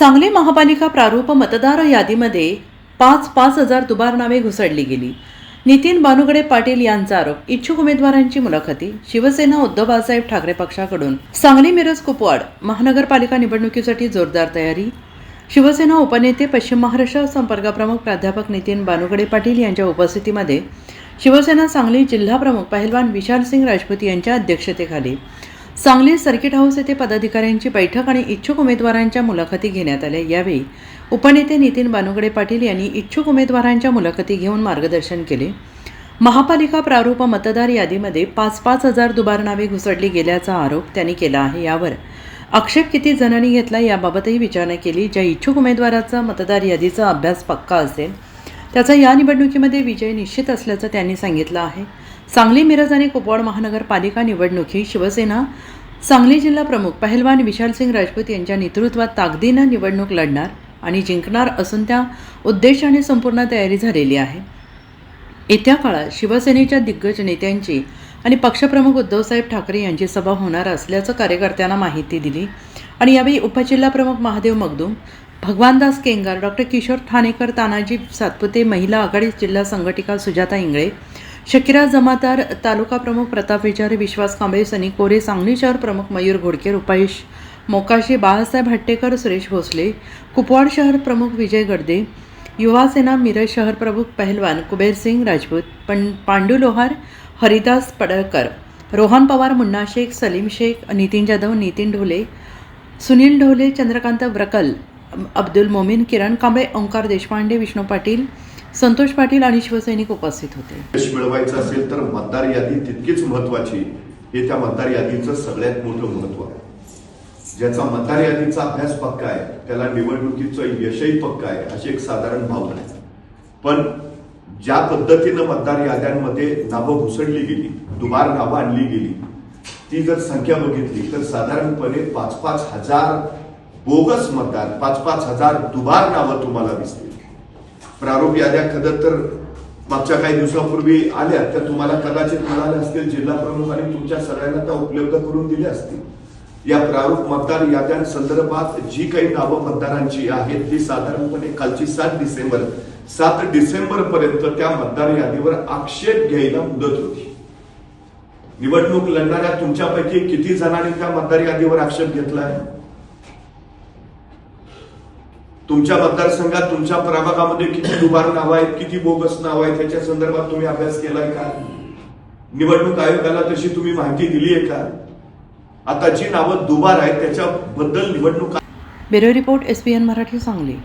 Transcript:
सांगली महापालिका प्रारूप मतदार यादीमध्ये पाच पाच हजार दुबार नावे घुसडली गेली. नितीन बानुगडे पाटील यांचा आरोप. इच्छुक उमेदवारांची मुलाखती. शिवसेना उद्धव बाळासाहेब ठाकरे पक्षाकडून. सांगली मिरज कुपवाड. महानगरपालिका निवडणुकीसाठी जोरदार तयारी. शिवसेना उपनेते पश्चिम महाराष्ट्र संपर्कप्रमुख प्राध्यापक नितीन बानुगडे पाटील यांच्या उपस्थितीमध्ये शिवसेना सांगली जिल्हाप्रमुख पहिलवान विशालसिंग राजपूत यांच्या अध्यक्षतेखाली सांगली सर्किट हाऊस येथे पदाधिकाऱ्यांची बैठक आणि इच्छुक उमेदवारांच्या मुलाखती घेण्यात आल्या. यावेळी उपनेते नितीन बानुगडे पाटील यांनी इच्छुक उमेदवारांच्या मुलाखती घेऊन मार्गदर्शन केले. महापालिका प्रारूप मतदार यादीमध्ये पाच पाच हजार दुबार नावे घुसडली गेल्याचा आरोप त्यांनी केला आहे. यावर आक्षेप किती जणांनी घेतला याबाबतही विचारणा केली. ज्या इच्छुक उमेदवाराचा मतदार यादीचा अभ्यास पक्का असेल त्याचा या निवडणुकीमध्ये विजय निश्चित असल्याचं त्यांनी सांगितलं आहे. सांगली मिरज आणि कुपवाड महानगरपालिका निवडणूक ही शिवसेना सांगली जिल्हा प्रमुख पहलवान विशालसिंग राजपूत यांच्या नेतृत्वात ताकदीनं निवडणूक लढणार आणि जिंकणार असून त्या उद्देशाने संपूर्ण तयारी झालेली आहे. येत्या काळात शिवसेनेच्या दिग्गज नेत्यांची आणि पक्षप्रमुख उद्धवसाहेब ठाकरे यांची सभा होणार असल्याचं कार्यकर्त्यांना माहिती दिली आणि यावेळी उपजिल्हाप्रमुख महादेव मगदूम भगवानदास केंगार डॉक्टर किशोर ठाणेकर तानाजी सातपुते महिला आघाडी जिल्हा संघटिका सुजाता इंगळे शकिरा जमादार तालुका प्रमुख प्रताप विचारे विश्वास कांबळे सनी कोरे सांगली शहर प्रमुख मयूर घोडके रुपाईश मोकाशी बाळासाहेब हट्टेकर सुरेश भोसले कुपवाड शहर प्रमुख विजय गडदे युवा सेना मिरज शहर प्रमुख पहलवान कुबेर सिंग राजपूत पण पांडू लोहार हरिदास पडळकर रोहन पवार मुन्ना शेख सलीम शेख नितीन जाधव नितीन ढोले सुनील ढोले चंद्रकांत व्रकल अब्दुल मोमीन किरण कांबळे ओंकार देशपांडे विष्णू पाटील संतोष पाटील आणि शिवसैनिक उपस्थित होते. यश मिळवायचं असेल तर मतदार यादी तितकीच महत्वाची. हे त्या मतदार यादीचं सगळ्यात मोठं महत्त्व आहे. ज्याचा मतदार यादीचा अभ्यास पक्का आहे त्याला निवडणुकीचं यशही पक्का आहे अशी एक साधारण भावना आहे. पण ज्या पद्धतीनं मतदार याद्यांमध्ये नावं घुसडली गेली दुबार नावं आणली गेली ती जर संख्या बघितली तर साधारणपणे पाच पाच हजार बोगस मतदार पाच पाच हजार दुबार नावं तुम्हाला दिसतील. प्रारूप याद्या खरं तर मागच्या काही दिवसापूर्वी आल्या तर तुम्हाला कदाचित मिळाल्या असतील जिल्हा प्रमुख आणि तुमच्या सगळ्यांना त्या उपलब्ध करून दिल्या असतील. या प्रारूप मतदार याद्यांसंदर्भात जी काही नावं मतदारांची आहेत ती साधारणपणे कालची सात डिसेंबर सात डिसेंबर पर्यंत त्या मतदार यादीवर आक्षेप घ्यायला मुदत होती. निवडणूक लढणाऱ्या तुमच्यापैकी किती जणांनी त्या मतदार यादीवर आक्षेप घेतलाय तुमच्या मतदारसंघात तुमच्या प्रभागामध्ये किती दुबार नावं आहेत किती बोगस नावं आहेत त्याच्या संदर्भात तुम्ही अभ्यास केलाय का? निवडणूक आयोगाला तशी तुम्ही माहिती दिली आहे का? आता जी नावं दुबार आहेत त्याच्याबद्दल निवडणूक bureau report S P N Marathi Sangli.